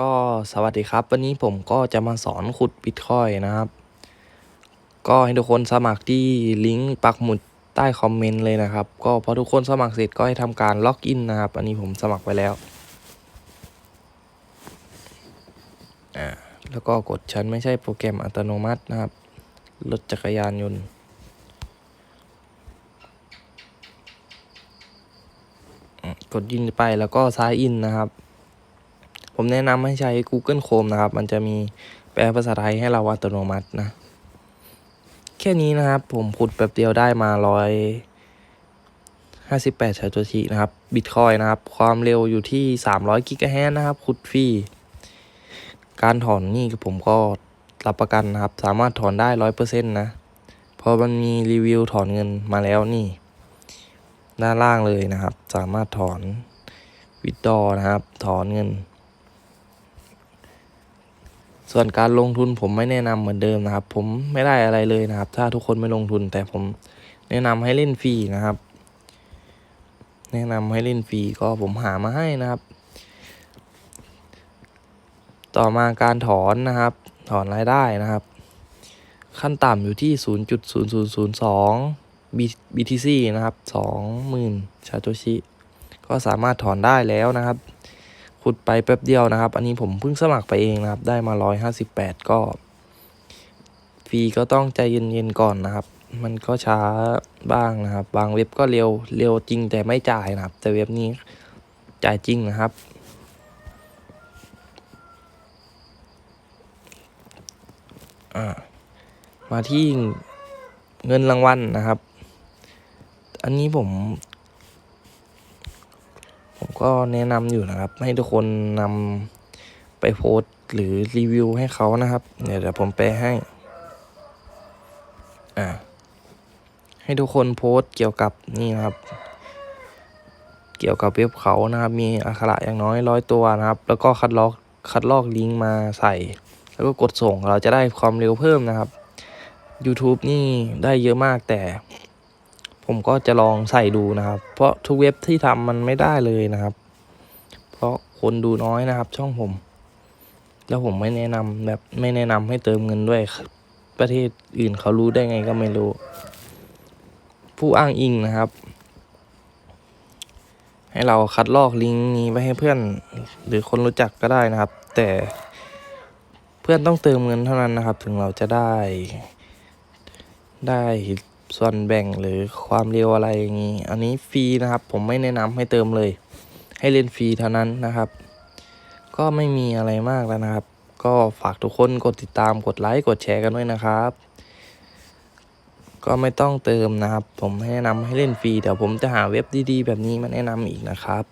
ก็สวัสดีครับ วันนี้ผมก็จะมาสอนขุดบิตคอยนะครับ ก็ให้ทุกคนสมัครที่ลิงก์ปักหมุดใต้คอมเมนต์เลยนะครับ ก็พอทุกคนสมัครเสร็จก็ให้ทำการล็อกอินนะครับ อันนี้ผมสมัครไปแล้วอ่าแล้วก็กดฉันไม่ใช่โปรแกรมอัตโนมัตินะครับ รถจักรยานยนต์กดยินไปแล้วก็ซ้ายอินนะครับ ผมแนะนำให้ใช้ Google Chrome นะครับ มันจะมีแปลภาษาไทยให้เราอัตโนมัตินะ แค่นี้นะครับ ผมขุดแบบเดียวได้มาร้อยห้าสิบแปดชาโตชินะครับบิตคอยนะครับ ความเร็วอยู่ที่สามร้อยกิกะแฮนะครับ ขุดฟรีการถอนนี่ผมก็รับประกันนะครับ สามารถถอนได้ร้อยเปอร์เซ็นต์นะเพราะมันมีรีวิวถอนเงินมาแล้วนี่ ด้านล่างเลยนะครับ สามารถถอนวิดดอนะครับ ถอนเงิน ส่วนการลงทุนผมไม่แนะนำเหมือนเดิมนะครับ ผมไม่ได้อะไรเลยนะครับ ถ้าทุกคนไม่ลงทุน แต่ผมแนะนำให้เล่นฟรีนะครับ แนะนำให้เล่นฟรีก็ผมหามาให้นะครับ ต่อมาการถอนนะครับ ถอนรายได้นะครับ ขั้นต่ำอยู่ที่ 0.0002 B- BTC นะครับ 20,000 ชาโตชิ ก็สามารถถอนได้แล้วนะครับ ขุดไปแป๊บเดียวนะครับ อันนี้ผมเพิ่งสมัครไปเองนะครับ ได้มาร้อยห้าสิบแปดก็ฟรีก็ต้องใจเย็นๆก่อนนะครับ มันก็ช้าบ้างนะครับ บางเว็บก็เร็วเร็วจริงแต่ไม่จ่ายนะครับ แต่เว็บนี้จ่ายจริงนะครับ มาที่เงินรางวัลนะครับ อันนี้ผม ก็แนะนำอยู่นะครับ ให้ทุกคนนำไปโพสต์หรือรีวิวให้เขานะครับเดี๋ยวเดี๋ยวผมแปลให้ อ่า ให้ทุกคนโพสต์เกี่ยวกับนี่นะครับ เกี่ยวกับเว็บเขานะครับ มีอักขระอย่างน้อยร้อยตัวนะครับ แล้วก็คัดลอกคัดลอกลิงก์มาใส่ แล้วก็กดส่งเราจะได้ความเร็วเพิ่มนะครับ YouTube นี่ได้เยอะมากแต่ ผมก็จะลองใส่ดูนะครับ เพราะทุกเว็บที่ทำมันไม่ได้เลยนะครับ เพราะคนดูน้อยนะครับ ช่องผม แล้วผมไม่แนะนำแบบไม่แนะนำให้เติมเงินด้วย ประเทศอื่นเขารู้ได้ไงก็ไม่รู้ ผู้อ้างอิงนะครับ ให้เราคัดลอกลิงก์นี้ไว้ให้เพื่อน หรือคนรู้จักก็ได้นะครับ แต่เพื่อนต้องเติมเงินเท่านั้นนะครับ ถึงเราจะได้ได้ ส่วนแบ่งหรือความเร็วอะไรอย่างนี้ อันนี้ฟรีนะครับ ผมไม่แนะนำให้เติมเลย ให้เล่นฟรีเท่านั้นนะครับ ก็ไม่มีอะไรมากแล้วนะครับ ก็ฝากทุกคนกดติดตามกดไลค์กดแชร์กันด้วยนะครับ ก็ไม่ต้องเติมนะครับ ผมแนะนำให้เล่นฟรีเดี๋ยวผมจะหาเว็บดีๆ แบบนี้มาแนะนำอีกนะครับ